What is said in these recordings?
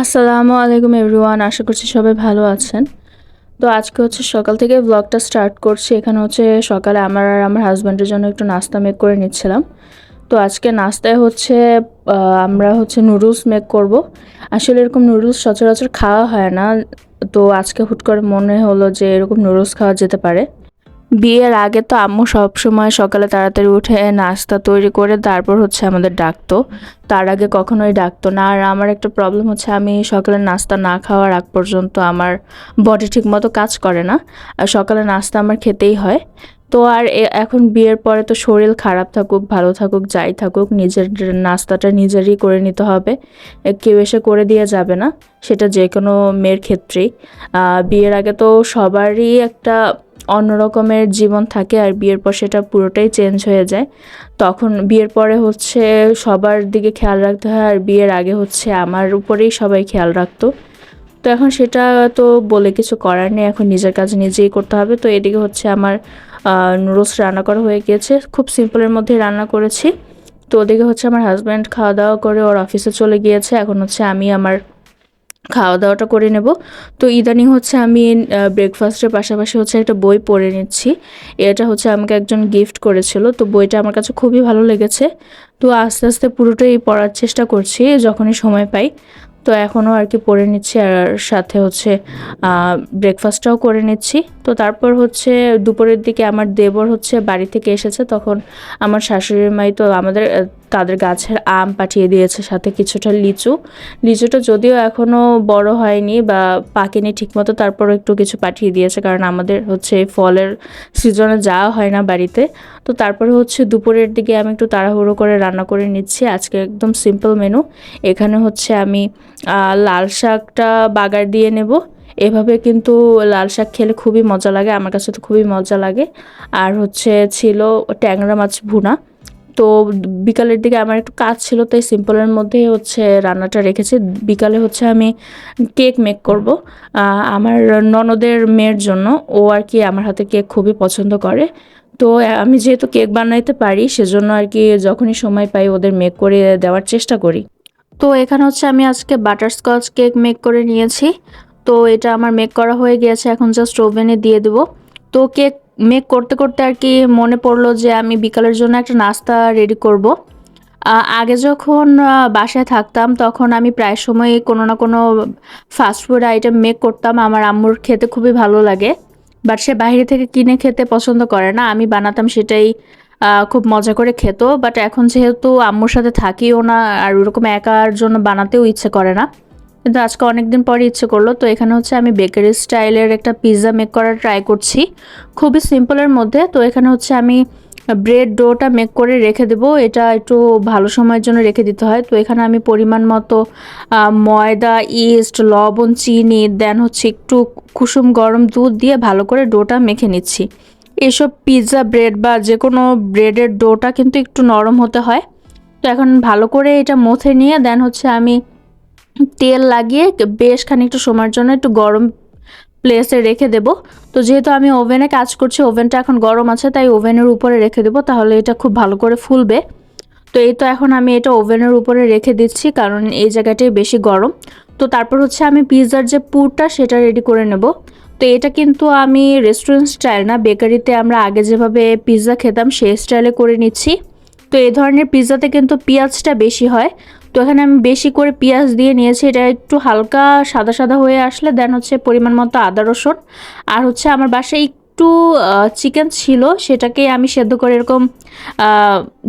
আসসালামু আলাইকুম এভরিওয়ান, আশা করছি সবাই ভালো আছেন। তো আজকে হচ্ছে সকাল থেকে ব্লগটা স্টার্ট করছি। এখানে হচ্ছে সকালে আমার আর আমার হাজব্যান্ডের জন্য একটু নাস্তা মেক করে নিচ্ছিলাম। তো আজকে নাস্তায় হচ্ছে আমরা হচ্ছে নুডলস মেক করব। আসলে এরকম নুডলস সচরাচর খাওয়া হয় না। তো আজকে হুট করে মনে হলো যে এরকম নুডলস খাওয়া যেতে পারে। বিয়ের আগে তো আম্মু সবসময় সকালে তাড়াতাড়ি উঠে নাস্তা তৈরি করে তারপর হচ্ছে আমাদের ডাকতো। তার আগে কখনোই ডাকতো না। আর আমার একটা প্রবলেম হচ্ছে আমি সকালে নাস্তা না খাওয়ার আগ পর্যন্ত আমার বডি ঠিক মতো কাজ করে না। আর সকালে নাস্তা আমার খেতেই হয়। তো আর এখন বিয়ের পরে তো শরীর খারাপ থাকুক, ভালো থাকুক, যাই থাকুক, নিজের নাস্তাটা নিজেরই করে নিতে হবে। কেউ এসে করে দিয়ে যাবে না। সেটা যে কোনো মেয়ের ক্ষেত্রেই। বিয়ের আগে তো সবারই একটা অন্যরকমের জীবন থাকে আর বিয়ের পর সেটা পুরোটাই চেঞ্জ হয়ে যায়। তখন বিয়ের পরে হচ্ছে সবার দিকে খেয়াল রাখতে হয় আর বিয়ের আগে হচ্ছে আমার উপরেই সবাই খেয়াল রাখতো। তো এখন সেটা তো বলে কিছু করার নেই, এখন নিজের কাজ নিজেই করতে হবে। তো এদিকে হচ্ছে আমার নুডলস রান্না করা হয়ে গিয়েছে। খুব সিম্পলের মধ্যেই রান্না করেছি। তো ওদিকে হচ্ছে আমার হাজব্যান্ড খাওয়া দাওয়া করে ওর অফিসে চলে গিয়েছে। এখন হচ্ছে আমি আমার খাওয়া দাওয়াটা করে নেব। তো ইদানিং হচ্ছে আমি ব্রেকফাস্টের পাশাপাশি হচ্ছে একটা বই পড়ে নিচ্ছি। এটা হচ্ছে আমাকে একজন গিফট করেছিল। তো বইটা আমার কাছে খুবই ভালো লেগেছে। তো আস্তে আস্তে পুরোটাই পড়ার চেষ্টা করছি যখনই সময় পাই। তো এখনও আর কি পড়ে নিচ্ছি আর সাথে হচ্ছে ব্রেকফাস্টটাও করে নিচ্ছি। তো তারপর হচ্ছে দুপুরের দিকে আমার দেবর হচ্ছে বাড়ি থেকে এসেছে। তখন আমার শাশুড়ির মাই তো আমাদের তাদের গাছের আম পাঠিয়ে দিয়েছে, সাথে কিছুটা লিচু। লিচুটা যদিও এখনও বড় হয়নি বা পাকেনি ঠিকমতো, তারপরও একটু কিছু পাঠিয়ে দিয়েছে, কারণ আমাদের হচ্ছে ফলের সিজনে যাওয়া হয় না বাড়িতে। তো তারপরে হচ্ছে দুপুরের দিকে আমি একটু তাড়াহুড়ো করে রান্না করে নিচ্ছি। আজকে একদম সিম্পল মেনু এখানে হচ্ছে আমি লাল শাকটা বাগার দিয়ে নেব। এভাবে কিন্তু লাল শাক খেলে খুবই মজা লাগে, আমার কাছে তো খুবই মজা লাগে। আর হচ্ছে ছিল ট্যাংরা মাছ ভুনা। তো বিকালের দিকে আমার একটু কাজ ছিল, তাই সিম্পলের মধ্যে হচ্ছে রান্নাটা রেখেছি। বিকালে হচ্ছে আমি কেক মেক করব। আমার ননদের মেয়ের জন্য। ও আর কি আমার হাতে কেক খুবই পছন্দ করে। তো আমি যেহেতু কেক বানাইতে পারি, সেজন্য আর কি যখনই সময় পাই ওদের মেক করে দেওয়ার চেষ্টা করি। তো এখানে হচ্ছে আমি আজকে বাটারস্কচ কেক মেক করে নিয়েছি। তো এটা আমার মেক করা হয়ে গিয়েছে, এখন জাস্ট ওভেনে দিয়ে দেবো। তো কেক মেক করতে করতে আর কি মনে পড়ল যে আমি বিকালের জন্য একটা নাস্তা রেডি করব। আগে যখন বাসায় থাকতাম তখন আমি প্রায় সময় কোনো না কোনো ফাস্টফুড আইটেম মেক করতাম। আমার আম্মুর খেতে খুবই ভালো লাগে বাট সে বাইরে থেকে কিনে খেতে পছন্দ করে না। আমি বানাতাম সেটাই খুব মজা করে খেত বাট এখন যেহেতু আম্মুর সাথে থাকিও না, আর ওরকম একার জন্য বানাতেও ইচ্ছে করে না। কিন্তু আজকে অনেকদিন পরে ইচ্ছে করল, তো এখানে হচ্ছে আমি বেকারি স্টাইলের একটা পিৎজা মেক করার ট্রাই করছি। খুবই সিম্পলের মধ্যে, তো এখানে হচ্ছে আমি ব্রেড ডোটা মেক করে রেখে দেবো, এটা একটু ভালো সময়ের জন্য রেখে দিতে হয়। তো এখানে আমি পরিমাণ মতো ময়দা ইস্ট লবণ, চিনি দেন হচ্ছে একটু কুসুম গরম দুধ দিয়ে ভালো করে ডোটা মেখে নিচ্ছি। এসব পিৎজা ব্রেড বা যে কোনো ব্রেডের ডোটা কিন্তু একটু নরম হতে হয়। তো এখন ভালো করে এটা মথে নিয়ে দেন হচ্ছে আমি তেল লাগিয়ে বেশ খানিকটা সময়ের জন্য একটু গরম প্লেসে রেখে দেব। তো যেহেতু আমি ওভেনে কাজ করছি ওভেনটা এখন গরম আছে, তাই ওভেনের উপরে রেখে দেবো, তাহলে এটা খুব ভালো করে ফুলবে। তো এই তো এখন আমি এটা ওভেনের উপরে রেখে দিচ্ছি, কারণ এই জায়গাটাই বেশি গরম। তো তারপর হচ্ছে আমি পিৎজার যে পুরটা, সেটা রেডি করে নেব। তো এটা কিন্তু আমি রেস্টুরেন্ট স্টাইল না বেকারিতে আমরা আগে যেভাবে পিৎজা খেতাম, সেই স্টাইলে করে নিচ্ছি। তো এই ধরনের পিৎজাতে কিন্তু পেঁয়াজটা বেশি হয়। তো এখানে আমি বেশি করে পেঁয়াজ দিয়ে নিয়েছি, এটা একটু হালকা সাদা সাদা হয়ে আসলে দেন হচ্ছে পরিমাণ মতো আদা রসুন। আর হচ্ছে আমার বাসায় একটু চিকেন ছিল, সেটাকে আমি সেদ্ধ করে এরকম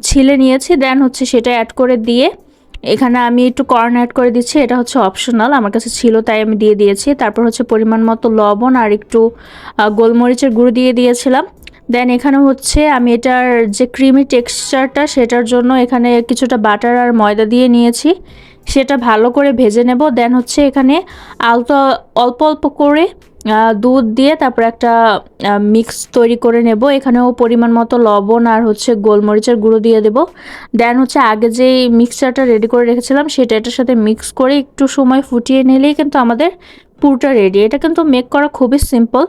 ছিলে নিয়েছি দেন হচ্ছে সেটা অ্যাড করে দিয়ে, এখানে আমি একটু কর্ন অ্যাড করে দিচ্ছি, এটা হচ্ছে অপশনাল আমার কাছে ছিল তাই আমি দিয়ে দিয়েছি। তারপর হচ্ছে পরিমাণ মতো লবণ আর একটু গোলমরিচের গুঁড়ো দিয়ে দিয়েছিলাম। দেন এখানে হচ্ছে আমি এটার যে ক্রিমি টেক্সচারটা সেটার জন্য এখানে কিছুটা বাটার আর ময়দা দিয়ে নিয়েছি। সেটা ভালো করে ভেজে নেব। দেন হচ্ছে এখানে আলতো, অল্প অল্প করে দুধ দিয়ে তারপর একটা মিক্স তৈরি করে নেব। এখানেও পরিমাণ মতো লবণ আর হচ্ছে গোলমরিচের গুঁড়ো দিয়ে দেব। দেন হচ্ছে আগে যেই মিক্সচারটা রেডি করে রেখেছিলাম, সেটা এটার সাথে মিক্স করে একটু সময় ফুটিয়ে নিলেই কিন্তু আমাদের পুরটা রেডি এটা কিন্তু মেক করা খুবই সিম্পল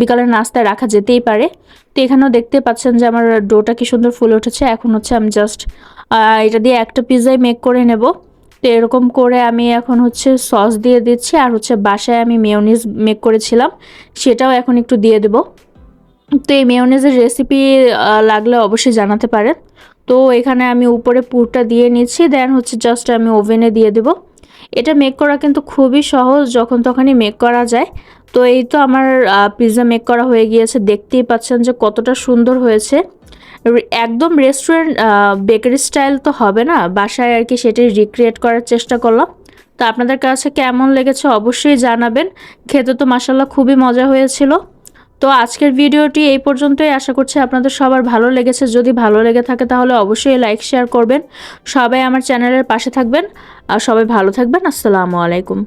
বিকালের নাস্তায় রাখা যেতেই পারে। তো এখানেও দেখতে পাচ্ছেন যে আমার ডোটা কি সুন্দর ফুলে উঠেছে। এখন হচ্ছে আমি জাস্ট এটা দিয়ে একটা পিৎজাই মেক করে নেব। তো এরকম করে আমি এখন হচ্ছে সস দিয়ে দিচ্ছি আর হচ্ছে বাসায় আমি মেয়নিজ মেক করেছিলাম। সেটাও এখন একটু দিয়ে দেবো। তো এই মেয়নিজের রেসিপি লাগলে অবশ্যই জানাতে পারেন। তো এখানে আমি উপরে পুরটা দিয়ে নিচ্ছি। দেন হচ্ছে জাস্ট আমি ওভেনে দিয়ে দেবো। এটা মেক করা কিন্তু খুবই সহজ যখন তখনই মেক করা যায়। তো এই তো আমার পিৎজা মেক করা হয়ে গিয়েছে। দেখতেই পাচ্ছেন যে কতটা সুন্দর হয়েছে। একদম রেস্টুরেন্ট বেকারি স্টাইল তো হবে না। বাসায় আর কি সেটি রিক্রিয়েট করার চেষ্টা করলাম। তো আপনাদের কাছে কেমন লেগেছে অবশ্যই জানাবেন। খেতে তো মাসাল্লাহ খুবই মজা হয়েছিল। তো আজকের ভিডিওটি এই পর্যন্তই। আশা করছি আপনাদের সবার ভালো লেগেছে। যদি ভালো লেগে থাকে তাহলে অবশ্যই লাইক, শেয়ার করবেন। সবাই আমার চ্যানেলের পাশে থাকবেন। আর সবাই ভালো থাকবেন। আসসালামু আলাইকুম।